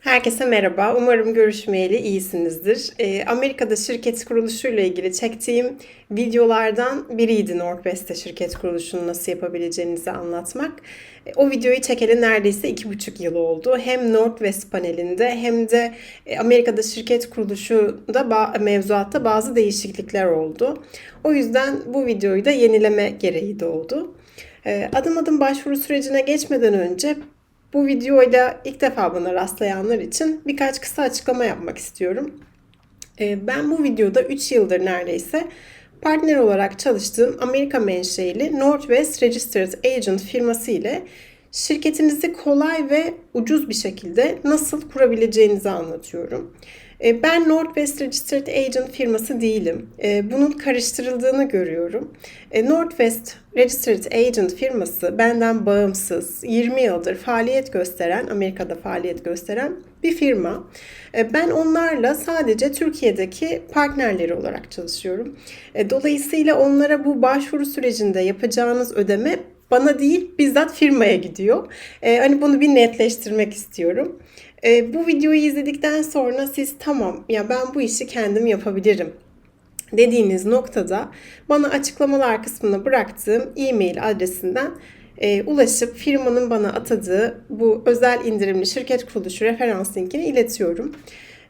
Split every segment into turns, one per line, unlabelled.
Herkese merhaba. Umarım görüşmeyeli iyisinizdir. Ee, Amerika'da şirket kuruluşuyla ilgili çektiğim videolardan biriydi Northwest'te şirket kuruluşunu nasıl yapabileceğinizi anlatmak. E, o videoyu çekeli neredeyse iki buçuk yıl oldu. Hem Northwest panelinde hem de e, Amerika'da şirket kuruluşunda ba- mevzuatta bazı değişiklikler oldu. O yüzden bu videoyu da yenileme gereği doğdu. E, Adım adım başvuru sürecine geçmeden önce bu videoyla ilk defa bana rastlayanlar için birkaç kısa açıklama yapmak istiyorum. Ee, Ben bu videoda 3 yıldır neredeyse partner olarak çalıştığım Amerika menşeili Northwest Registered Agent firması ile şirketinizi kolay ve ucuz bir şekilde nasıl kurabileceğinizi anlatıyorum. Ee, Ben Northwest Registered Agent firması değilim. Ee, Bunun karıştırıldığını görüyorum. Ee, Northwest Registered Agent firması benden bağımsız 20 yıldır faaliyet gösteren, Amerika'da faaliyet gösteren bir firma. Ben onlarla sadece Türkiye'deki partnerleri olarak çalışıyorum. Dolayısıyla onlara bu başvuru sürecinde yapacağınız ödeme bana değil bizzat firmaya gidiyor. Ee, hani bunu bir netleştirmek istiyorum. Ee, bu videoyu izledikten sonra siz tamam ya ben bu işi kendim yapabilirim dediğiniz noktada bana açıklamalar kısmına bıraktığım e-mail adresinden e, ulaşıp firmanın bana atadığı bu özel indirimli şirket kuruluşu referans linkini iletiyorum.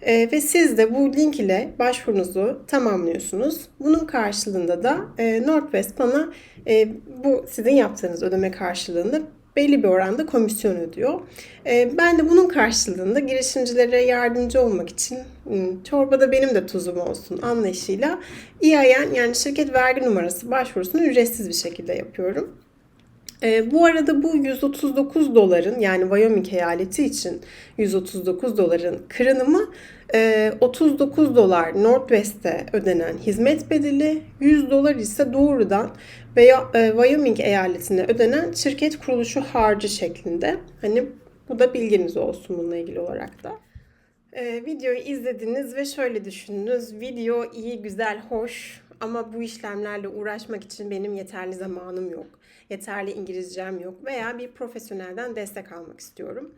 E, ve siz de bu link ile başvurunuzu tamamlıyorsunuz. Bunun karşılığında da e, Northwest bana e, bu sizin yaptığınız ödeme karşılığında belli bir oranda komisyon ödüyor. E, ben de bunun karşılığında girişimcilere yardımcı olmak için hmm, çorbada benim de tuzum olsun anlayışıyla EIN yani şirket vergi numarası başvurusunu ücretsiz bir şekilde yapıyorum. E, bu arada bu 139 doların yani Wyoming eyaleti için 139 doların kırınımı e, 39 dolar Northwest'e ödenen hizmet bedeli, 100 dolar ise doğrudan veya e, Wyoming eyaletine ödenen şirket kuruluşu harcı şeklinde. Hani bu da bilginiz olsun bununla ilgili olarak da. Ee, videoyu izlediniz ve şöyle düşündünüz. Video iyi, güzel, hoş ama bu işlemlerle uğraşmak için benim yeterli zamanım yok. Yeterli İngilizcem yok veya bir profesyonelden destek almak istiyorum.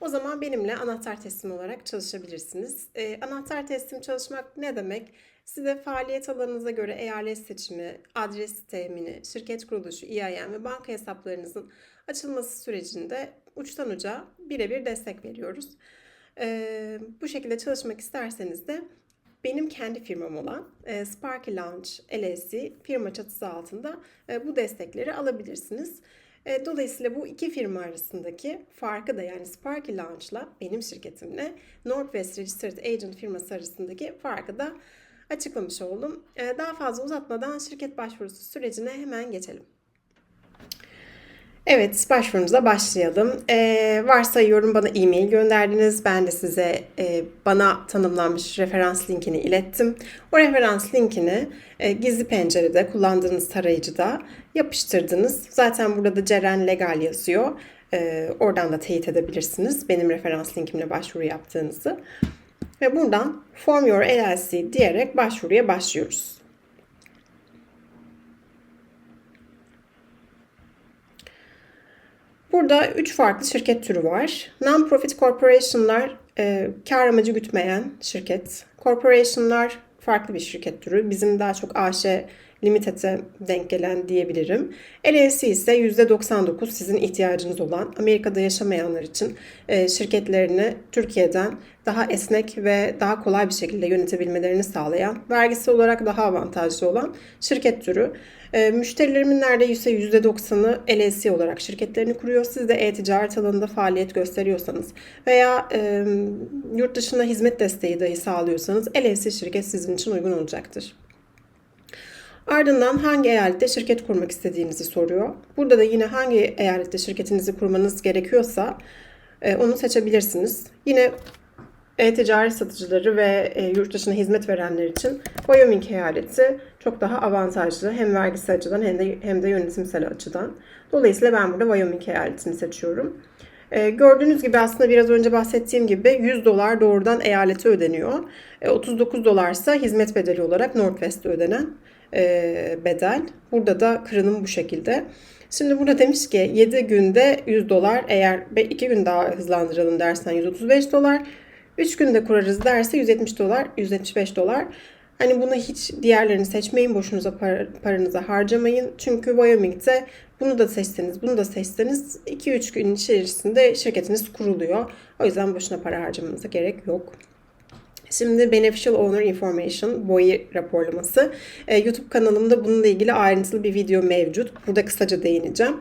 O zaman benimle anahtar teslim olarak çalışabilirsiniz. Ee, anahtar teslim çalışmak ne demek? Size faaliyet alanınıza göre eyalet seçimi, adres temini, şirket kuruluşu, EIN ve banka hesaplarınızın açılması sürecinde uçtan uca birebir destek veriyoruz. Ee, bu şekilde çalışmak isterseniz de benim kendi firmam olan e, Sparky Lounge LLC firma çatısı altında e, bu destekleri alabilirsiniz. E, dolayısıyla bu iki firma arasındaki farkı da yani Sparky Lounge'la benim şirketimle Northwest Registered Agent firması arasındaki farkı da açıklamış oldum. Daha fazla uzatmadan şirket başvurusu sürecine hemen geçelim. Evet, başvurumuza başlayalım. Ee, varsayıyorum bana e-mail gönderdiniz. Ben de size e, bana tanımlanmış referans linkini ilettim. O referans linkini e, gizli pencerede kullandığınız tarayıcıda yapıştırdınız. Zaten burada da Ceren Legal yazıyor. E, oradan da teyit edebilirsiniz benim referans linkimle başvuru yaptığınızı. Ve buradan Form Your LLC diyerek başvuruya başlıyoruz. Burada üç farklı şirket türü var. Non-profit corporation'lar e, kar amacı gütmeyen şirket. Corporation'lar farklı bir şirket türü. Bizim daha çok AŞ Limited'e denk gelen diyebilirim. LLC ise %99 sizin ihtiyacınız olan Amerika'da yaşamayanlar için e, şirketlerini Türkiye'den daha esnek ve daha kolay bir şekilde yönetebilmelerini sağlayan, vergisi olarak daha avantajlı olan şirket türü. E, müşterilerimin neredeyse %90'ı LLC olarak şirketlerini kuruyor. Siz de e-ticaret alanında faaliyet gösteriyorsanız veya e, yurt dışına hizmet desteği dahi sağlıyorsanız LLC şirket sizin için uygun olacaktır. Ardından hangi eyalette şirket kurmak istediğinizi soruyor. Burada da yine hangi eyalette şirketinizi kurmanız gerekiyorsa e, onu seçebilirsiniz. Yine e-ticaret satıcıları ve e, yurt dışına hizmet verenler için Wyoming eyaleti çok daha avantajlı hem vergisi açıdan hem de hem de yönetimsel açıdan. Dolayısıyla ben burada Wyoming eyaletini seçiyorum. E, gördüğünüz gibi aslında biraz önce bahsettiğim gibi 100 dolar doğrudan eyalete ödeniyor. E, 39 dolarsa hizmet bedeli olarak Northwest'e ödenen e, bedel. Burada da kırınım bu şekilde. Şimdi burada demiş ki 7 günde 100 dolar eğer 2 gün daha hızlandıralım dersen 135 dolar. 3 günde kurarız derse 170 dolar, 175 dolar. Hani bunu hiç diğerlerini seçmeyin, boşunuza par- paranızı harcamayın. Çünkü Wyoming'de bunu da seçseniz, bunu da seçseniz 2-3 gün içerisinde şirketiniz kuruluyor. O yüzden boşuna para harcamanıza gerek yok. Şimdi Beneficial Owner Information, BOI raporlaması. Ee, YouTube kanalımda bununla ilgili ayrıntılı bir video mevcut. Burada kısaca değineceğim.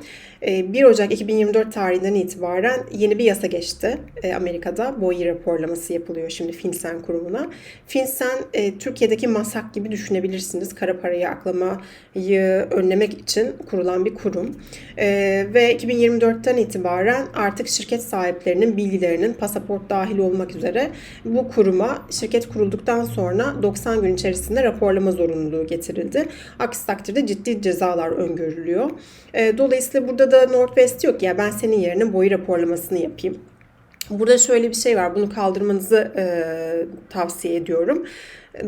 Ee, 1 Ocak 2024 tarihinden itibaren yeni bir yasa geçti Ee, Amerika'da. BOI raporlaması yapılıyor şimdi FinCEN kurumuna. FinCEN e, Türkiye'deki MASAK gibi düşünebilirsiniz. Kara parayı aklamayı önlemek için kurulan bir kurum. Ee, ve 2024'ten itibaren artık şirket sahiplerinin bilgilerinin pasaport dahil olmak üzere bu kuruma şirket kurulduktan sonra 90 gün içerisinde raporlama zorunluluğu getirildi. Aksi takdirde ciddi cezalar öngörülüyor. E, dolayısıyla burada da Northwest ki ya ben senin yerine boyu raporlamasını yapayım. Burada şöyle bir şey var. Bunu kaldırmanızı e, tavsiye ediyorum.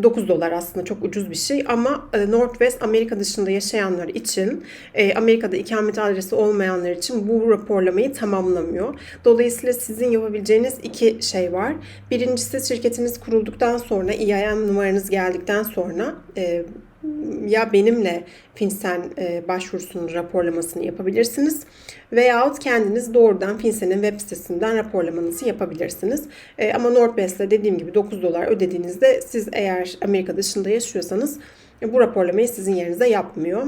9 dolar aslında çok ucuz bir şey ama e, Northwest Amerika dışında yaşayanlar için e, Amerika'da ikamet adresi olmayanlar için bu raporlamayı tamamlamıyor. Dolayısıyla sizin yapabileceğiniz iki şey var. Birincisi şirketiniz kurulduktan sonra EIN numaranız geldikten sonra e, ya benimle FinCEN e, başvurusunun raporlamasını yapabilirsiniz veyahut kendiniz doğrudan FinCEN'in web sitesinden raporlamanızı yapabilirsiniz. E, ama Northwest'le dediğim gibi 9 dolar ödediğinizde siz eğer Amerika dışında yaşıyorsanız bu raporlamayı sizin yerinize yapmıyor.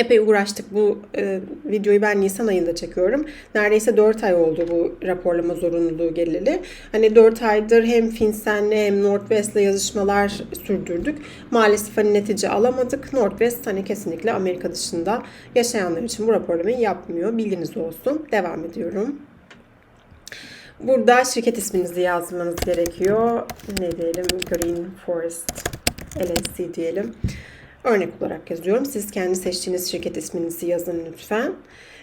Epey uğraştık. Bu e, videoyu ben Nisan ayında çekiyorum. Neredeyse 4 ay oldu bu raporlama zorunluluğu geleli. Hani 4 aydır hem FinCEN'le hem Northwest'le yazışmalar sürdürdük. Maalesef hani netice alamadık. Northwest hani kesinlikle Amerika dışında yaşayanlar için bu raporlamayı yapmıyor. Bilginiz olsun. Devam ediyorum. Burada şirket isminizi yazmanız gerekiyor. Ne diyelim? Green Forest LLC diyelim. Örnek olarak yazıyorum. Siz kendi seçtiğiniz şirket isminizi yazın lütfen.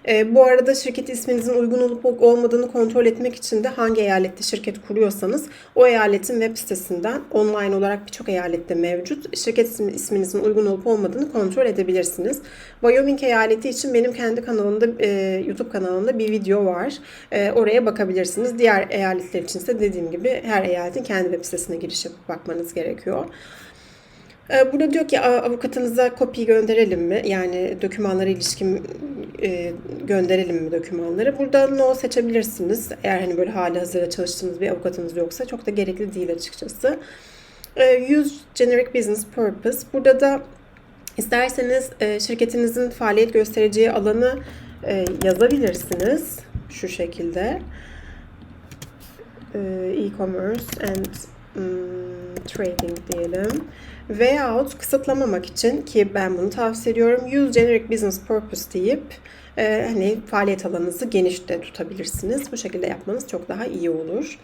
E, bu arada şirket isminizin uygun olup olmadığını kontrol etmek için de hangi eyalette şirket kuruyorsanız o eyaletin web sitesinden online olarak birçok eyalette mevcut. Şirket ismi, isminizin uygun olup olmadığını kontrol edebilirsiniz. Wyoming eyaleti için benim kendi kanalımda e, YouTube kanalımda bir video var. E, oraya bakabilirsiniz. Diğer eyaletler için ise dediğim gibi her eyaletin kendi web sitesine giriş yapıp bakmanız gerekiyor. Burada diyor ki avukatınıza kopya gönderelim mi? Yani dokümanlara ilişkin e, gönderelim mi dokümanları? Burada no seçebilirsiniz. Eğer hani böyle hali hazırda çalıştığınız bir avukatınız yoksa çok da gerekli değil açıkçası. Use generic business purpose. Burada da isterseniz e, şirketinizin faaliyet göstereceği alanı e, yazabilirsiniz. Şu şekilde. E-commerce and hmm, trading diyelim. Veyahut kısıtlamamak için ki ben bunu tavsiye ediyorum. Use generic business purpose deyip e, hani faaliyet alanınızı geniş de tutabilirsiniz. Bu şekilde yapmanız çok daha iyi olur.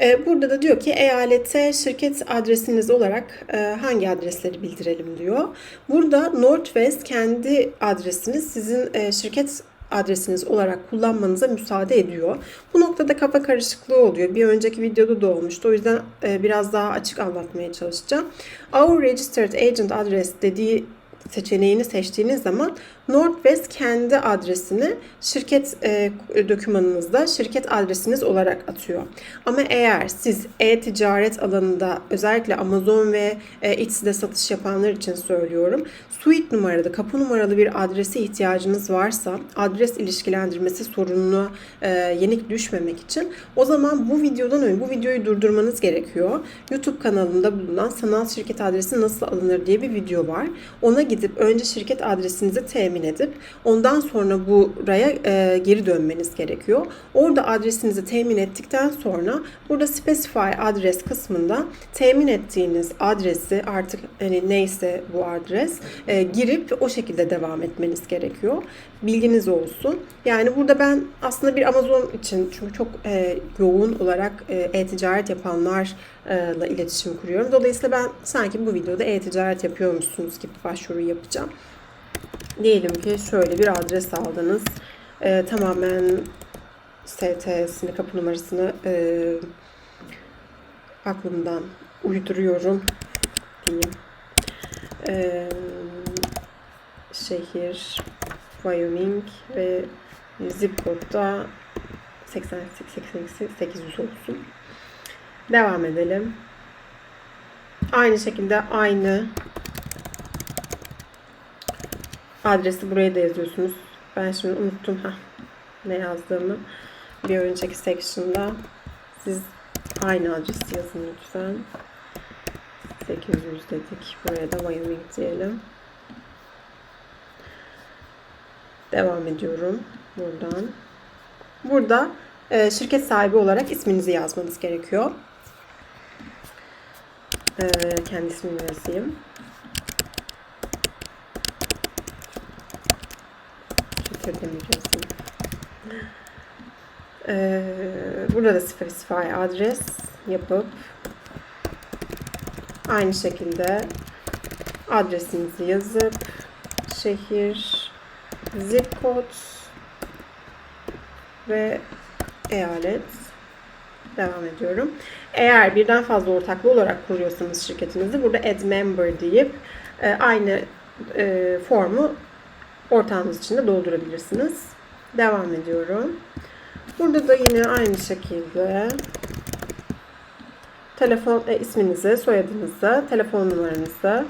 E, burada da diyor ki eyalete şirket adresiniz olarak e, hangi adresleri bildirelim diyor. Burada Northwest kendi adresini sizin e, şirket adresiniz olarak kullanmanıza müsaade ediyor. Bu noktada kafa karışıklığı oluyor. Bir önceki videoda da olmuştu. O yüzden biraz daha açık anlatmaya çalışacağım. Our registered agent address dediği seçeneğini seçtiğiniz zaman Northwest kendi adresini şirket e, dokümanınızda şirket adresiniz olarak atıyor. Ama eğer siz e-ticaret alanında özellikle Amazon ve e, Etsy'de satış yapanlar için söylüyorum. Suite numaralı, kapı numaralı bir adrese ihtiyacınız varsa adres ilişkilendirmesi sorununa e, yenik düşmemek için o zaman bu videodan önce bu videoyu durdurmanız gerekiyor. YouTube kanalımda bulunan sanal şirket adresi nasıl alınır diye bir video var. Ona gidip önce şirket adresinizi temin edip ondan sonra buraya e, geri dönmeniz gerekiyor. Orada adresinizi temin ettikten sonra burada specify adres kısmında temin ettiğiniz adresi artık hani neyse bu adres e, girip o şekilde devam etmeniz gerekiyor. Bilginiz olsun. Yani burada ben aslında bir Amazon için çünkü çok e, yoğun olarak e, e-ticaret yapanlarla iletişim kuruyorum. Dolayısıyla ben sanki bu videoda e-ticaret yapıyormuşsunuz gibi başvuru yapacağım. Diyelim ki şöyle bir adres aldınız. E, tamamen STS'ini, kapı numarasını e, aklımdan uyduruyorum diyeyim. E, şehir Wyoming ve zip code da 88 olsun. Devam edelim. Aynı şekilde aynı adresi buraya da yazıyorsunuz. Ben şimdi unuttum ha ne yazdığımı. Bir önceki section'da siz aynı adresi yazın lütfen. 800 dedik. Buraya da Wyoming diyelim. Devam ediyorum buradan. Burada e, şirket sahibi olarak isminizi yazmanız gerekiyor. E, kendi ismimi yazayım. Şirket demir yazayım. E, burada da specify adres yapıp aynı şekilde adresinizi yazıp şehir, zip code ve eyalet devam ediyorum. Eğer birden fazla ortaklı olarak kuruyorsanız şirketinizi burada add member deyip e, aynı e, formu ortağınız için de doldurabilirsiniz. Devam ediyorum. Burada da yine aynı şekilde telefon e, isminizi, soyadınızı, telefon numaranızı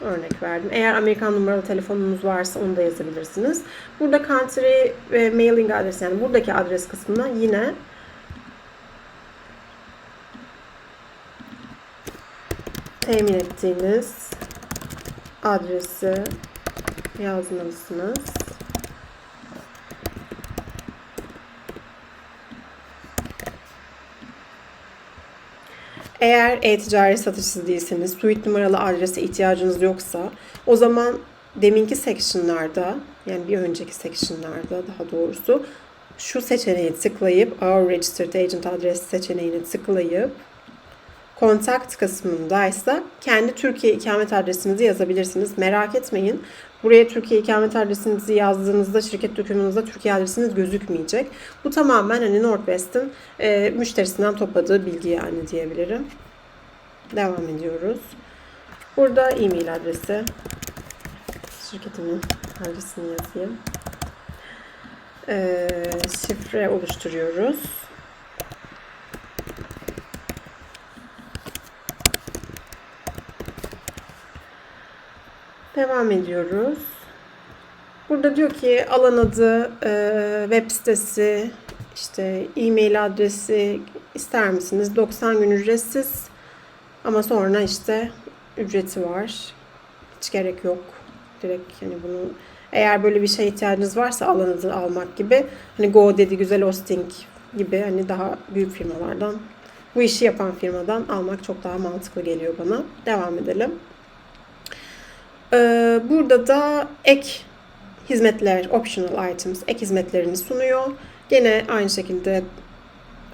örnek verdim. Eğer Amerikan numaralı telefonunuz varsa onu da yazabilirsiniz. Burada country ve mailing adresi yani buradaki adres kısmına yine temin ettiğiniz adresi yazmalısınız. Eğer e-ticari satışsız değilseniz, suite numaralı adrese ihtiyacınız yoksa o zaman deminki section'larda yani bir önceki section'larda daha doğrusu şu seçeneği tıklayıp Our Registered Agent adresi seçeneğini tıklayıp kontakt kısmındaysa kendi Türkiye ikamet adresinizi yazabilirsiniz. Merak etmeyin. Buraya Türkiye ikamet adresinizi yazdığınızda şirket dokümanınızda Türkiye adresiniz gözükmeyecek. Bu tamamen hani Northwest'in e, müşterisinden topladığı bilgi yani diyebilirim. Devam ediyoruz. Burada e-mail adresi. Şirketimin adresini yazayım. E, şifre oluşturuyoruz. Devam ediyoruz. Burada diyor ki alan adı, e, web sitesi, işte e-mail adresi ister misiniz? 90 gün ücretsiz ama sonra işte ücreti var. Hiç gerek yok. Direkt hani bunu eğer böyle bir şeye ihtiyacınız varsa alan adı almak gibi hani Go dedi güzel hosting gibi hani daha büyük firmalardan bu işi yapan firmadan almak çok daha mantıklı geliyor bana. Devam edelim. Ee, burada da ek hizmetler, optional items, ek hizmetlerini sunuyor. Gene aynı şekilde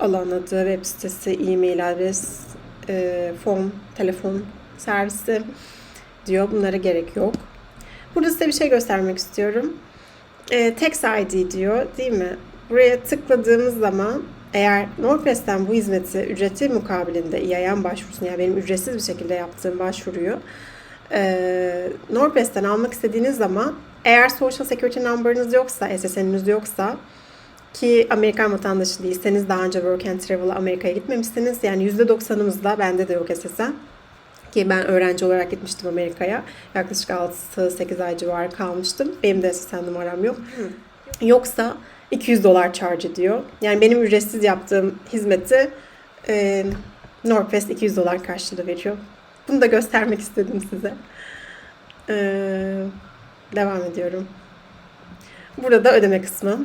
alan adı, web sitesi, e-mail adres, e, phone, telefon servisi diyor. Bunlara gerek yok. Burada size bir şey göstermek istiyorum. E, Tax ID diyor değil mi? Buraya tıkladığımız zaman eğer Northwest'ten bu hizmeti ücreti mukabilinde yayan başvurusunu yani benim ücretsiz bir şekilde yaptığım başvuruyu e, Northwest'ten almak istediğiniz zaman eğer Social Security Number'ınız yoksa, SSN'iniz yoksa ki Amerikan vatandaşı değilseniz daha önce Work and Travel'a Amerika'ya gitmemişsiniz. Yani %90'ımızda bende de yok SSN. Ki ben öğrenci olarak gitmiştim Amerika'ya. Yaklaşık 6-8 ay civarı kalmıştım. Benim de SSN numaram yok. Yoksa 200 dolar charge ediyor. Yani benim ücretsiz yaptığım hizmeti e, Northwest 200 dolar karşılığı veriyor. Bunu da göstermek istedim size. Ee, devam ediyorum. Burada da ödeme kısmı.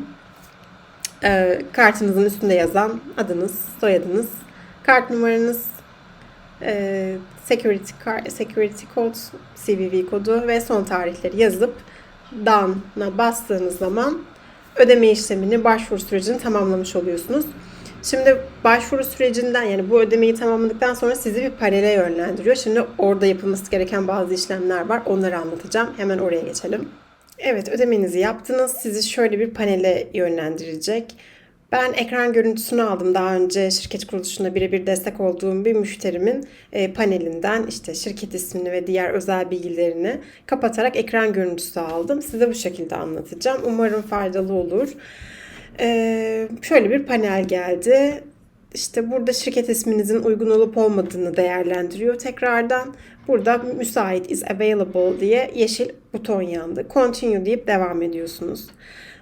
Ee, kartınızın üstünde yazan adınız, soyadınız, kart numaranız, e, security, security code, CVV kodu ve son tarihleri yazıp Done'a bastığınız zaman ödeme işlemini, başvuru sürecini tamamlamış oluyorsunuz. Şimdi başvuru sürecinden yani bu ödemeyi tamamladıktan sonra sizi bir panele yönlendiriyor. Şimdi orada yapılması gereken bazı işlemler var. Onları anlatacağım. Hemen oraya geçelim. Evet ödemenizi yaptınız. Sizi şöyle bir panele yönlendirecek. Ben ekran görüntüsünü aldım daha önce şirket kuruluşuna birebir destek olduğum bir müşterimin e, panelinden işte şirket ismini ve diğer özel bilgilerini kapatarak ekran görüntüsü aldım. Size bu şekilde anlatacağım. Umarım faydalı olur. Ee, şöyle bir panel geldi. İşte burada şirket isminizin uygun olup olmadığını değerlendiriyor tekrardan. Burada müsait is available diye yeşil buton yandı. Continue deyip devam ediyorsunuz.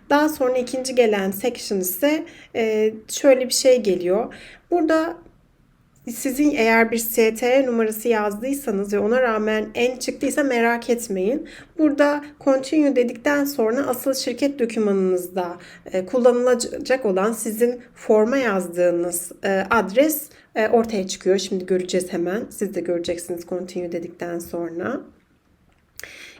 Daha sonra ikinci gelen section ise e, şöyle bir şey geliyor. Burada sizin eğer bir ST numarası yazdıysanız ve ona rağmen en çıktıysa merak etmeyin. Burada continue dedikten sonra asıl şirket dokümanınızda e, kullanılacak olan sizin forma yazdığınız e, adres e, ortaya çıkıyor. Şimdi göreceğiz hemen. Siz de göreceksiniz continue dedikten sonra.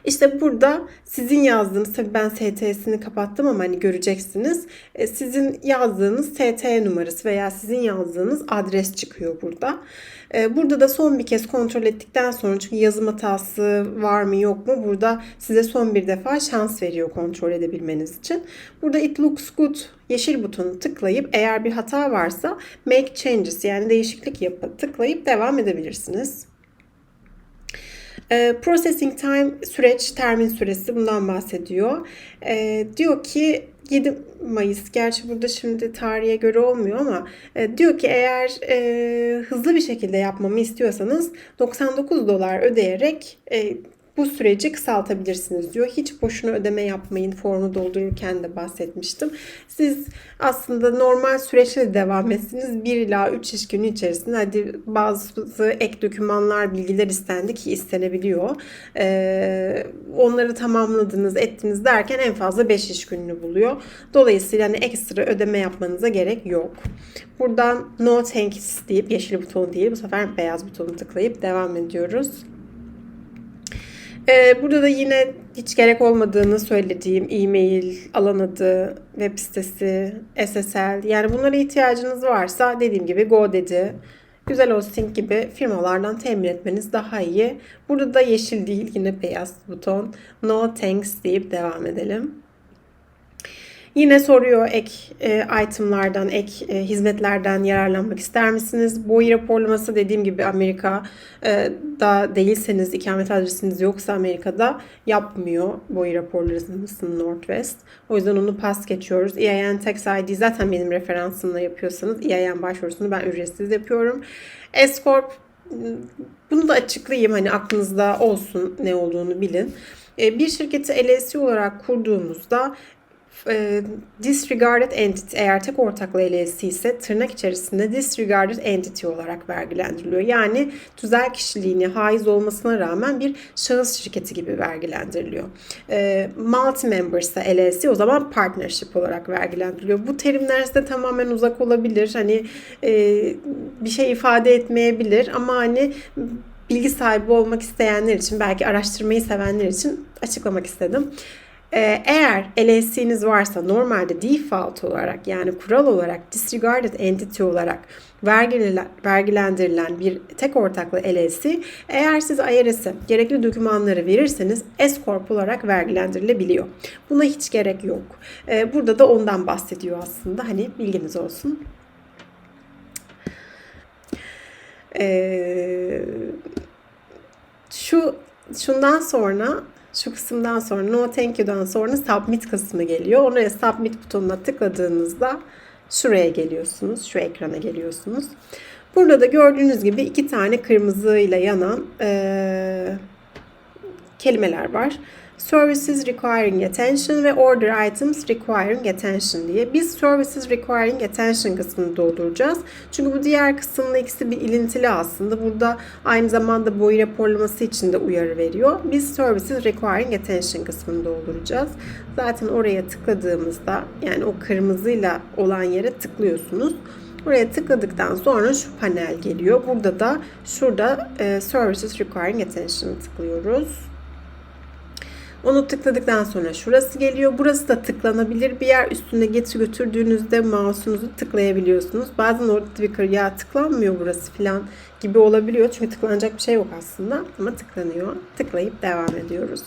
İşte burada sizin yazdığınız, tabii ben ST'sini kapattım ama hani göreceksiniz. E, sizin yazdığınız ST numarası veya sizin yazdığınız adres çıkıyor burada. E, burada da son bir kez kontrol ettikten sonra çünkü yazım hatası var mı yok mu burada size son bir defa şans veriyor kontrol edebilmeniz için. Burada it looks good yeşil butonu tıklayıp eğer bir hata varsa make changes yani değişiklik yapıp tıklayıp devam edebilirsiniz. E, processing time süreç, termin süresi bundan bahsediyor. E, diyor ki 7 Mayıs, gerçi burada şimdi tarihe göre olmuyor ama e, diyor ki eğer e, hızlı bir şekilde yapmamı istiyorsanız 99 dolar ödeyerek e, bu süreci kısaltabilirsiniz diyor. Hiç boşuna ödeme yapmayın. Formu doldururken de bahsetmiştim. Siz aslında normal süreçle devam etsiniz. 1 ila 3 iş günü içerisinde hadi bazı ek dokümanlar, bilgiler istendi ki istenebiliyor. Ee, onları tamamladınız, ettiniz derken en fazla 5 iş gününü buluyor. Dolayısıyla hani ekstra ödeme yapmanıza gerek yok. Buradan no thanks deyip yeşil buton değil bu sefer beyaz butonu tıklayıp devam ediyoruz. Ee, burada da yine hiç gerek olmadığını söylediğim e-mail, alan adı, web sitesi, SSL yani bunlara ihtiyacınız varsa dediğim gibi GoDaddy, Güzel Hosting gibi firmalardan temin etmeniz daha iyi. Burada da yeşil değil yine beyaz buton. No thanks deyip devam edelim. Yine soruyor ek e, itemlardan, ek e, hizmetlerden yararlanmak ister misiniz? Boy raporlaması dediğim gibi Amerika'da e, değilseniz, ikamet adresiniz yoksa Amerika'da yapmıyor boy raporlamasını Northwest. O yüzden onu pas geçiyoruz. EIN Tax ID zaten benim referansımla yapıyorsanız EIN başvurusunu ben ücretsiz yapıyorum. S-Corp bunu da açıklayayım hani aklınızda olsun ne olduğunu bilin. E, bir şirketi LLC olarak kurduğumuzda e, disregarded entity eğer tek ortaklı LLC ise tırnak içerisinde disregarded entity olarak vergilendiriliyor. Yani tüzel kişiliğini haiz olmasına rağmen bir şahıs şirketi gibi vergilendiriliyor. E, multi member ise LLC o zaman partnership olarak vergilendiriliyor. Bu terimler size tamamen uzak olabilir. Hani e, bir şey ifade etmeyebilir ama hani bilgi sahibi olmak isteyenler için belki araştırmayı sevenler için açıklamak istedim. Ee, eğer LLC'niz varsa normalde default olarak yani kural olarak disregarded entity olarak vergilendirilen bir tek ortaklı LLC eğer siz IRS'e gerekli dokümanları verirseniz S Corp olarak vergilendirilebiliyor. Buna hiç gerek yok. Ee, burada da ondan bahsediyor aslında. Hani bilginiz olsun. Ee, şu şundan sonra şu kısımdan sonra no thank you'dan sonra submit kısmı geliyor. Oraya submit butonuna tıkladığınızda şuraya geliyorsunuz. Şu ekrana geliyorsunuz. Burada da gördüğünüz gibi iki tane kırmızıyla yanan e, kelimeler var. Services requiring attention ve order items requiring attention diye. Biz services requiring attention kısmını dolduracağız. Çünkü bu diğer kısımla ikisi bir ilintili aslında. Burada aynı zamanda boy raporlaması için de uyarı veriyor. Biz services requiring attention kısmını dolduracağız. Zaten oraya tıkladığımızda yani o kırmızıyla olan yere tıklıyorsunuz. Buraya tıkladıktan sonra şu panel geliyor. Burada da şurada e, Services Requiring Attention'ı tıklıyoruz. Onu tıkladıktan sonra şurası geliyor. Burası da tıklanabilir bir yer. Üstüne getir götürdüğünüzde mouse'unuzu tıklayabiliyorsunuz. Bazen orada bir ya tıklanmıyor burası falan gibi olabiliyor. Çünkü tıklanacak bir şey yok aslında ama tıklanıyor. Tıklayıp devam ediyoruz.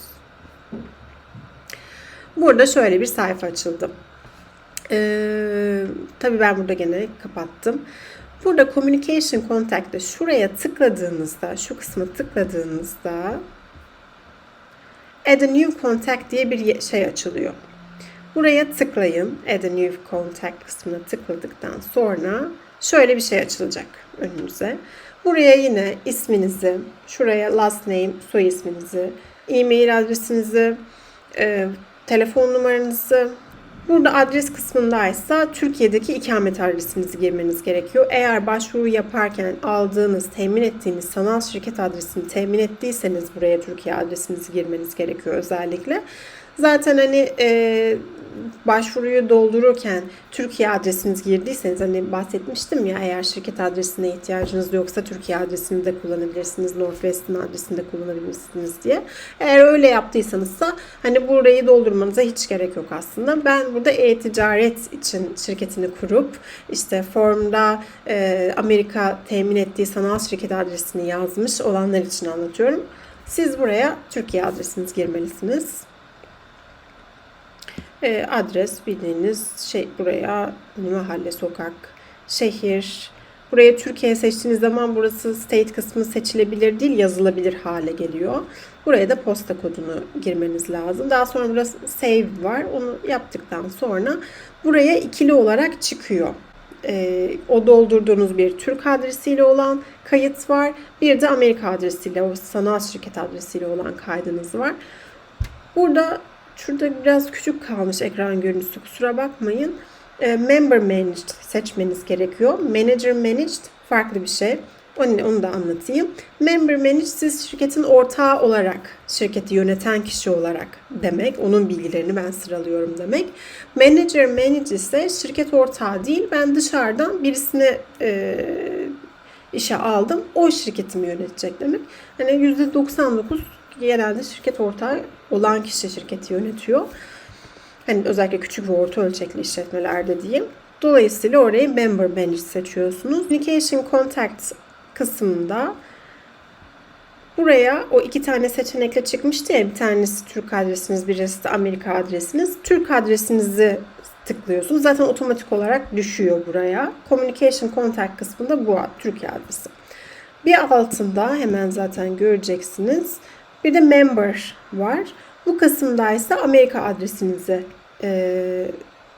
Burada şöyle bir sayfa açıldı. Ee, Tabii ben burada gene kapattım. Burada Communication Contact'te şuraya tıkladığınızda, şu kısmı tıkladığınızda Add a New Contact diye bir şey açılıyor. Buraya tıklayın. Add a New Contact kısmına tıkladıktan sonra şöyle bir şey açılacak önünüze. Buraya yine isminizi, şuraya last name, soy isminizi, e-mail adresinizi, e, telefon numaranızı, Burada adres kısmındaysa Türkiye'deki ikamet adresinizi girmeniz gerekiyor. Eğer başvuru yaparken aldığınız, temin ettiğiniz sanal şirket adresini temin ettiyseniz buraya Türkiye adresinizi girmeniz gerekiyor özellikle. Zaten hani e, başvuruyu doldururken Türkiye adresinizi girdiyseniz hani bahsetmiştim ya eğer şirket adresine ihtiyacınız yoksa Türkiye adresini de kullanabilirsiniz. Northwest'in adresini de kullanabilirsiniz diye. Eğer öyle yaptıysanız da hani burayı doldurmanıza hiç gerek yok aslında. Ben burada e-ticaret için şirketini kurup işte formda e, Amerika temin ettiği sanal şirket adresini yazmış olanlar için anlatıyorum. Siz buraya Türkiye adresinizi girmelisiniz. E, adres bildiğiniz şey buraya mahalle, sokak, şehir. Buraya Türkiye seçtiğiniz zaman burası state kısmı seçilebilir değil yazılabilir hale geliyor. Buraya da posta kodunu girmeniz lazım. Daha sonra burası save var. Onu yaptıktan sonra buraya ikili olarak çıkıyor. E, o doldurduğunuz bir Türk adresiyle olan kayıt var. Bir de Amerika adresiyle, o sanal şirket adresiyle olan kaydınız var. Burada Şurada biraz küçük kalmış ekran görüntüsü kusura bakmayın. E, member Managed seçmeniz gerekiyor. Manager Managed farklı bir şey. Onu, onu da anlatayım. Member Managed siz şirketin ortağı olarak, şirketi yöneten kişi olarak demek. Onun bilgilerini ben sıralıyorum demek. Manager Managed ise şirket ortağı değil. Ben dışarıdan birisini e, işe aldım. O şirketimi yönetecek demek. Hani %99 genelde şirket ortağı olan kişi şirketi yönetiyor. Hani özellikle küçük ve orta ölçekli işletmelerde diyeyim. Dolayısıyla orayı member manager seçiyorsunuz. Communication contact kısmında buraya o iki tane seçenekle çıkmıştı ya bir tanesi Türk adresiniz birisi de Amerika adresiniz. Türk adresinizi tıklıyorsunuz. Zaten otomatik olarak düşüyor buraya. Communication contact kısmında bu Türkiye adresi. Bir altında hemen zaten göreceksiniz. Bir de member var. Bu kısımda ise Amerika adresinizi e,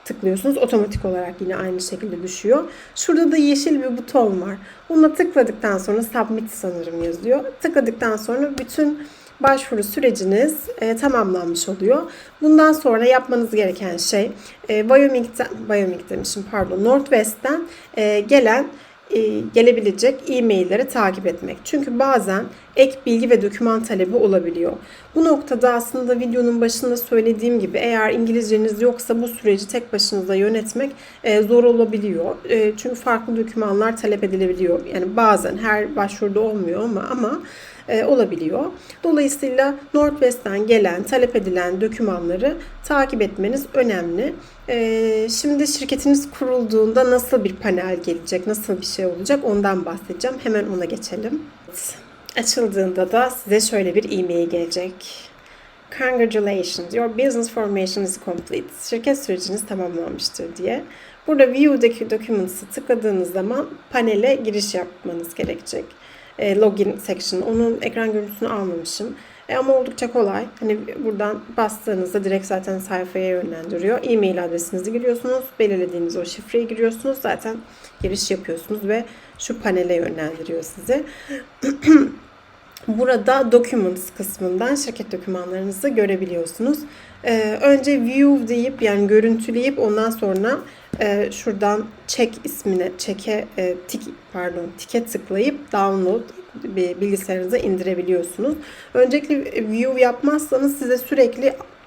tıklıyorsunuz. Otomatik olarak yine aynı şekilde düşüyor. Şurada da yeşil bir buton var. Ona tıkladıktan sonra submit sanırım yazıyor. Tıkladıktan sonra bütün başvuru süreciniz e, tamamlanmış oluyor. Bundan sonra yapmanız gereken şey e, Wyoming'den, Wyoming demişim pardon Northwest'ten e, gelen gelebilecek e-mailleri takip etmek. Çünkü bazen ek bilgi ve doküman talebi olabiliyor. Bu noktada aslında videonun başında söylediğim gibi eğer İngilizceniz yoksa bu süreci tek başınıza yönetmek e, zor olabiliyor. E, çünkü farklı dokümanlar talep edilebiliyor. Yani bazen her başvuruda olmuyor ama ama e, olabiliyor. Dolayısıyla Northwest'ten gelen, talep edilen dokümanları takip etmeniz önemli. E, şimdi şirketiniz kurulduğunda nasıl bir panel gelecek, nasıl bir şey olacak ondan bahsedeceğim. Hemen ona geçelim. Açıldığında da size şöyle bir e-mail gelecek. Congratulations, your business formation is complete. Şirket süreciniz tamamlanmıştır diye. Burada View'daki documents'ı tıkladığınız zaman panele giriş yapmanız gerekecek e, login section. Onun ekran görüntüsünü almamışım. E, ama oldukça kolay. Hani buradan bastığınızda direkt zaten sayfaya yönlendiriyor. E-mail adresinizi giriyorsunuz. Belirlediğiniz o şifreyi giriyorsunuz. Zaten giriş yapıyorsunuz ve şu panele yönlendiriyor sizi. Burada Documents kısmından şirket dokümanlarınızı görebiliyorsunuz. Ee, önce View deyip yani görüntüleyip ondan sonra e, şuradan check ismine, check'e e, tik pardon, tike tıklayıp download bir bilgisayarınıza indirebiliyorsunuz. Öncelikle view yapmazsanız size sürekli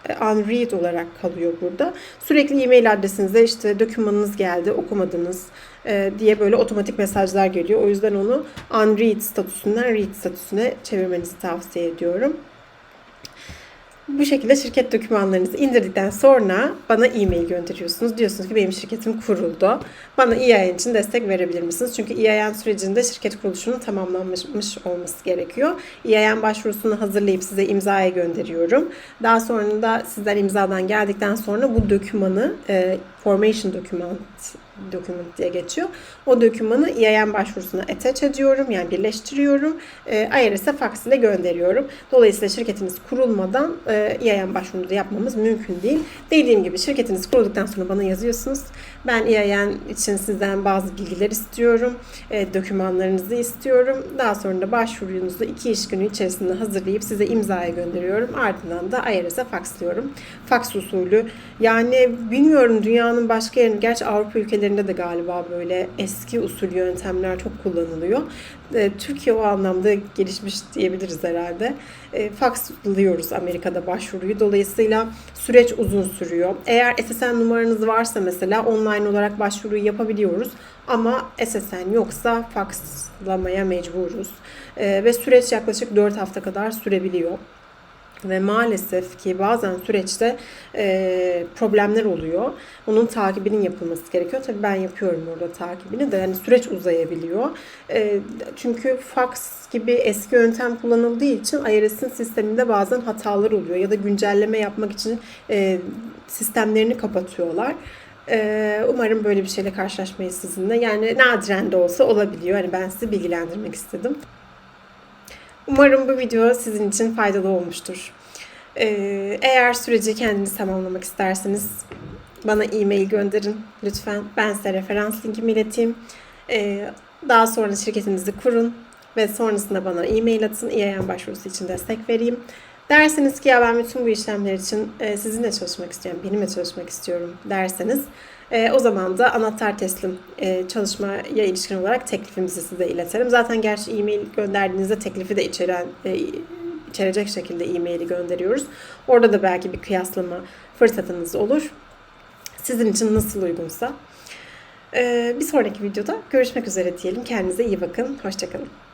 e, unread olarak kalıyor burada. Sürekli e-mail adresinize işte dokümanınız geldi okumadınız e, diye böyle otomatik mesajlar geliyor. O yüzden onu unread statüsünden read statüsüne çevirmenizi tavsiye ediyorum. Bu şekilde şirket dokümanlarınızı indirdikten sonra bana e-mail gönderiyorsunuz. Diyorsunuz ki benim şirketim kuruldu. Bana EIN için destek verebilir misiniz? Çünkü EIN sürecinde şirket kuruluşunun tamamlanmış olması gerekiyor. EIN başvurusunu hazırlayıp size imzaya gönderiyorum. Daha sonra da sizden imzadan geldikten sonra bu dokümanı e, formation document document diye geçiyor. O dokümanı EIN başvurusuna attach ediyorum. Yani birleştiriyorum. E, IRS'e fax ile gönderiyorum. Dolayısıyla şirketiniz kurulmadan e, EIN başvurunuzu yapmamız mümkün değil. Dediğim gibi şirketiniz kurulduktan sonra bana yazıyorsunuz. Ben EIN için sizden bazı bilgiler istiyorum. E, dokümanlarınızı istiyorum. Daha sonra da başvurunuzu iki iş günü içerisinde hazırlayıp size imzaya gönderiyorum. Ardından da IRS'e faxlıyorum. Fax usulü. Yani bilmiyorum dünyanın başka yerinde, gerçi Avrupa ülkelerinde de galiba böyle eski usul yöntemler çok kullanılıyor. E, Türkiye o anlamda gelişmiş diyebiliriz herhalde. E, faxlıyoruz Amerika'da başvuruyu. Dolayısıyla süreç uzun sürüyor. Eğer SSN numaranız varsa mesela online olarak başvuruyu yapabiliyoruz. Ama SSN yoksa faxlamaya mecburuz. E, ve süreç yaklaşık 4 hafta kadar sürebiliyor. Ve maalesef ki bazen süreçte e, problemler oluyor. Onun takibinin yapılması gerekiyor. Tabii ben yapıyorum orada takibini de. Yani süreç uzayabiliyor. E, çünkü fax gibi eski yöntem kullanıldığı için IRS'in sisteminde bazen hatalar oluyor. Ya da güncelleme yapmak için e, sistemlerini kapatıyorlar. Umarım böyle bir şeyle karşılaşmayız sizinle. Yani nadiren de olsa olabiliyor. Hani ben sizi bilgilendirmek istedim. Umarım bu video sizin için faydalı olmuştur. Eğer süreci kendiniz tamamlamak isterseniz bana e-mail gönderin lütfen. Ben size referans linkimi ileteyim. Daha sonra şirketinizi kurun ve sonrasında bana e-mail atın. EIN başvurusu için destek vereyim. Derseniz ki ya ben bütün bu işlemler için e, sizinle çalışmak istiyorum, benimle çalışmak istiyorum derseniz e, o zaman da anahtar teslim e, çalışmaya ilişkin olarak teklifimizi size ileterim. Zaten gerçi e-mail gönderdiğinizde teklifi de içeren e, içerecek şekilde e-maili gönderiyoruz. Orada da belki bir kıyaslama fırsatınız olur. Sizin için nasıl uygunsa. E, bir sonraki videoda görüşmek üzere diyelim. Kendinize iyi bakın. Hoşçakalın.